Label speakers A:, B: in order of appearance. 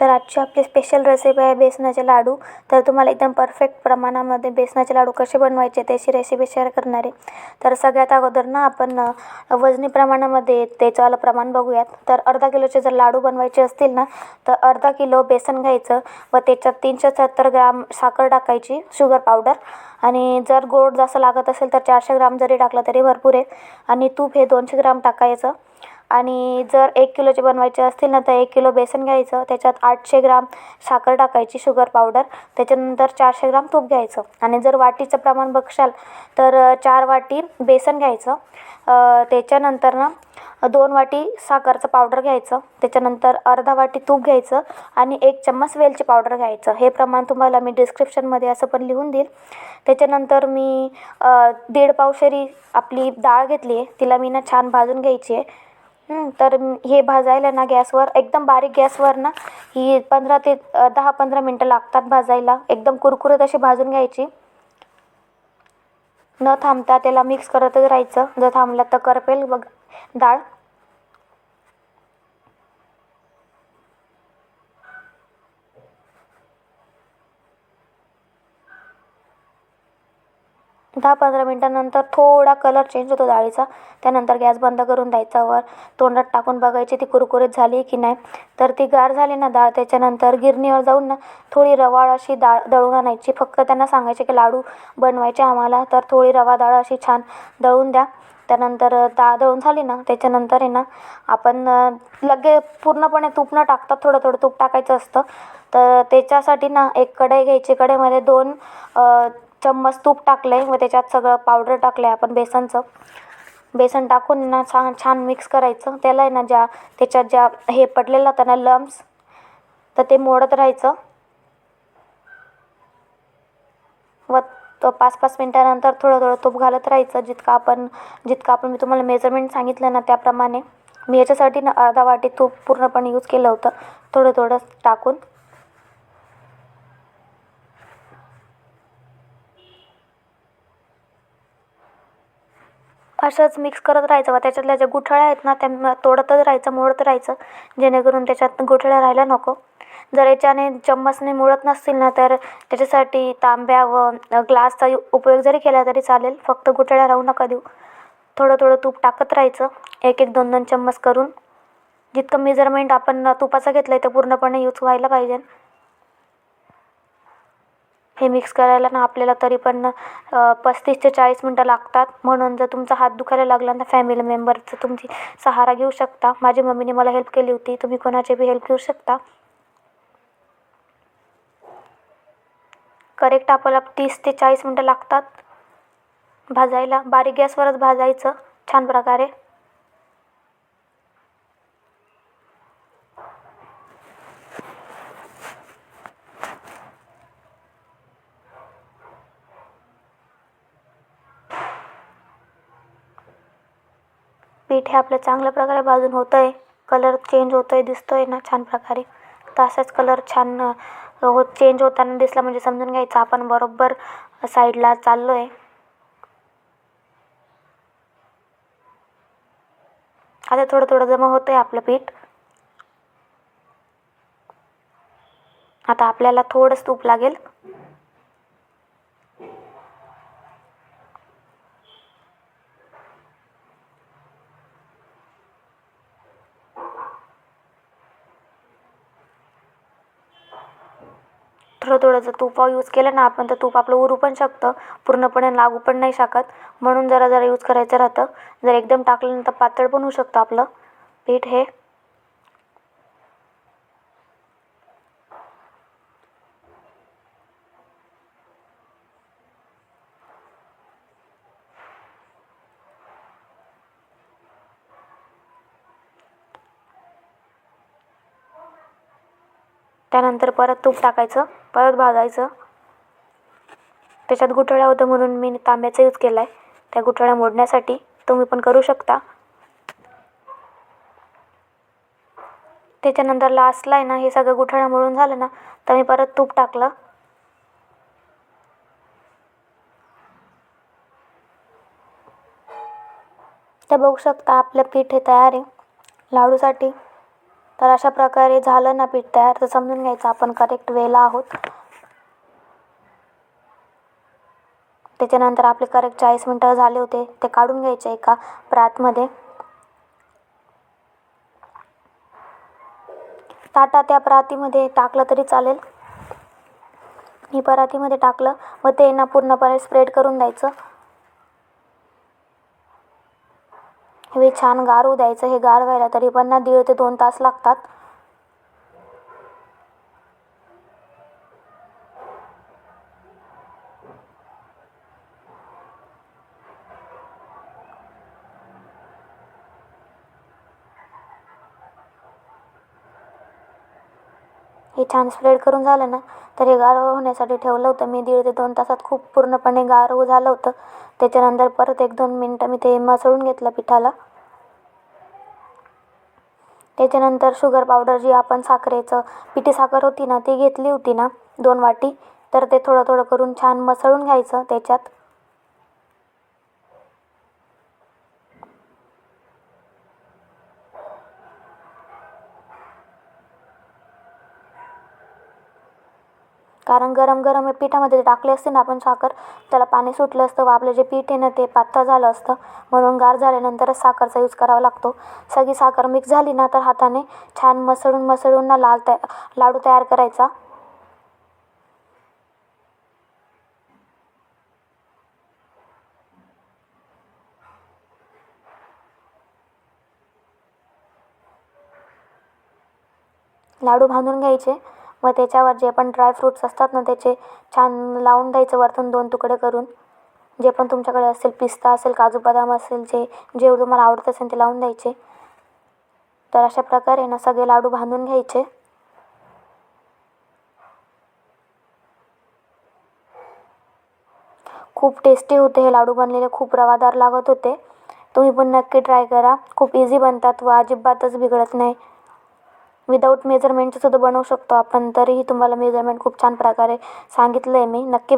A: तर आजची आपली स्पेशल रेसिपी आहे बेसनाचे लाडू. तर तुम्हाला एकदम परफेक्ट प्रमाणामध्ये बेसनाचे लाडू कसे बनवायचे त्याची रेसिपी शेअर करणार आहे. तर सगळ्यात अगोदर ना आपण वजनी प्रमाणामध्ये त्याचंवालं प्रमाण बघूयात. तर अर्धा किलोचे जर लाडू बनवायचे असतील ना तर अर्धा किलो बेसन घ्यायचं व त्याच्यात तीनशे सत्तर ग्राम साखर टाकायची शुगर पावडर आणि जर गोड जास्त लागत असेल तर चारशे ग्राम जरी टाकलं तरी भरपूर आहे. आणि तूप हे दोनशे ग्राम टाकायचं. आणि जर एक किलोचे बनवायचे असतील ना तर एक किलो बेसन घ्यायचं त्याच्यात आठशे ग्राम साखर टाकायची शुगर पावडर त्याच्यानंतर चारशे ग्राम तूप घ्यायचं. आणि जर वाटीचं प्रमाण बघशाल तर चार वाटी बेसन घ्यायचं. त्याच्यानंतर ना दोन वाटी साखरचं पावडर घ्यायचं. त्याच्यानंतर अर्धा वाटी तूप घ्यायचं आणि एक चम्मच वेलची पावडर घ्यायचं. हे प्रमाण तुम्हाला मी डिस्क्रिप्शनमध्ये असं पण लिहून देईल. त्याच्यानंतर मी दीड पावशेरी आपली डाळ घेतली आहे तिला मी ना छान भाजून घ्यायची आहे तर हे भाजायला ना गॅसवर एकदम बारीक गॅसवर ना ही पंधरा ते दहा पंधरा मिनटं लागतात भाजायला. एकदम कुरकुरीत अशी भाजून घ्यायची. न थांबता त्याला मिक्स करतच राहायचं. जर थांबलं तर करपेल बघ. डाळ दहा पंधरा मिनटानंतर थोडा कलर चेंज होतो डाळीचा. त्यानंतर गॅस बंद करून द्यायचा वर. तोंडात टाकून बघायची ती कुरकुरीत झाली की नाही. तर ती गार झाली ना डाळ त्याच्यानंतर गिरणीवर जाऊन ना थोडी रवाळ अशी डाळ दळून आणायची. फक्त त्यांना सांगायचे की लाडू बनवायचे आम्हाला तर थोडी रवा डाळ अशी छान दळून द्या. त्यानंतर डाळ दळून झाली ना त्याच्यानंतर आहे ना आपण लगे पूर्णपणे तूप न टाकतात थोडं थोडं तूप टाकायचं असतं. तर त्याच्यासाठी ना एक कढई घ्यायची. कढईमध्ये दोन चम्मच तूप टाकलं आहे व त्याच्यात सगळं पावडर टाकलं आहे आपण बेसनचं. बेसन टाकून ना छान छान मिक्स करायचं. त्याला आहे ना ज्या त्याच्यात ज्या हे पडलेलं होतं ना लम्स तर ते मोडत राहायचं. व तो पाच पाच मिनटानंतर थोडं थोडं तूप घालत राहायचं. जितकं आपण जितकं आपण मी तुम्हाला मेजरमेंट सांगितलं ना त्याप्रमाणे. मी याच्यासाठी ना अर्धा वाटी तूप पूर्णपणे यूज केलं होतं. थोडं थोडं टाकून. असंच मिक्स करत राहायचं. व त्याच्यातल्या ज्या गुठळ्या आहेत ना त्या तोडतच राहायचं मोडत राहायचं. जेणेकरून त्याच्यात गुठळ्या राहायला नको. जर याच्याने चम्मचने मोडत नसतील ना तर त्याच्यासाठी तांब्या व ग्लासचा यु- उपयोग जरी केला तरी चालेल. फक्त गुठळ्या राहू नका देऊ. थोडं थोडं तूप टाकत राहायचं. एक एक दोन दोन चम्मच करून. जितकं मेजरमेंट आपण तुपाचं घेतलं आहे ते पूर्णपणे यूज व्हायला पाहिजे. हे मिक्स करायला ना आपल्याला तरी पण पस्तीस ते चाळीस मिनटं लागतात. म्हणून जर तुमचा हात दुखायला लागला ना फॅमिली मेंबरचं तुमची सहारा घेऊ शकता. माझी मम्मीने मला हेल्प केली होती. तुम्ही कोणाची बी हेल्प घेऊ शकता. करेक्ट आपल्याला तीस ते चाळीस मिनटं लागतात. भाजायला. बारीक गॅसवरच भाजायचं. छान प्रकारे. पीठ हे आपलं चांगल्या प्रकारे भाजून होतं आहे कलर चेंज होतो आहे दिसतो आहे ना छान प्रकारे. तर असाच कलर छान हो चेंज होताना दिसला म्हणजे समजून घ्यायचं. आपण बरोबर साईडला चाललो आहे आता थोडं थोडं जमा होतं आहे आपलं पीठ. आता आपल्याला थोडंच तूप लागेल. थोडं थोडं जर तूप यूज केलं ना आपण तर तूप आपलं उरू पण शकतं. पूर्णपणे लागू पण नाही शकत. म्हणून जरा जरा यूज करायचं राहतं. जर एकदम टाकलं तर पातळ पण होऊ शकतं आपलं. पीठ हे. त्यानंतर परत तूप टाकायचं परत भाजायचं. त्याच्यात गुठळ्या होतं म्हणून मी तांब्याचा यूज केला आहे त्या गुठळ्या मोडण्यासाठी तुम्ही पण करू शकता. त्याच्यानंतर लास्टला आहे ना हे सगळं गुठळ्या मोडून झालं ना तर मी परत तूप टाकलं. तर बघू शकता आपलं पीठ हे तयार आहे. लाडूसाठी तर अशा प्रकारे झालं ना पीठ तयार तर समजून घ्यायचं आपण करेक्ट वेला आहोत. त्याच्यानंतर आपले करेक्ट चाळीस मिनटं झाले होते ते काढून घ्यायचे एका प्रातमध्ये. ताटा त्या परातीमध्ये टाकलं तरी चालेल. मी परातीमध्ये टाकलं व ते ना पूर्णपणे स्प्रेड करून द्यायचं. हे छान गार होऊ द्यायचं हे गार व्हायला तरी पण ना दीड ते दोन तास लागतात. हे छान स्प्रेड करून झालं ना तर हे गार होण्यासाठी ठेवलं होतं. मी दीड ते दोन तासात खूप पूर्णपणे गार हो झालं होतं. त्याच्यानंतर परत एक दोन मिनटं मी ते मसळून घेतलं पिठाला. त्याच्यानंतर शुगर पावडर जी आपण साखरेचं पिठी साखर होती ना ती घेतली होती ना दोन वाटी तर ते थोडं थोडं करून छान मसळून घ्यायचं त्याच्यात. कारण गरम गरम हे पिठामध्ये टाकले असते ना आपण साखर त्याला पाणी सुटलं असतं व आपलं जे पीठ आहे ना ते पातळ झालं असतं. म्हणून गार झाल्यानंतरच साखरचा यूज करावा लागतो. सगळी साखर मिक्स झाली ना तर हाताने छान मसळून मसळून ना लाल तया लाडू तयार करायचा. लाडू बांधून घ्यायचे. व त्याच्यावर जे पण ड्रायफ्रूट्स असतात ना त्याचे छान लावून द्यायचं वरतून दोन तुकडे करून. जे पण तुमच्याकडे असेल पिस्ता असेल काजू बदाम असेल जे जेवढं तुम्हाला आवडत असेल ते लावून द्यायचे. तर अशा प्रकारे ना सगळे लाडू बांधून घ्यायचे. खूप टेस्टी होते हे लाडू बनलेले खूप रवादार लागत होते. तुम्ही पण नक्की ट्राय करा. खूप इझी बनतात व अजिबातच बिघडत नाही. विदाऊट मेजरमेंटचं सुद्धा बनवू शकतो आपण. तरीही तुम्हाला मेजरमेंट खूप छान प्रकारे सांगितलं आहे मी. नक्की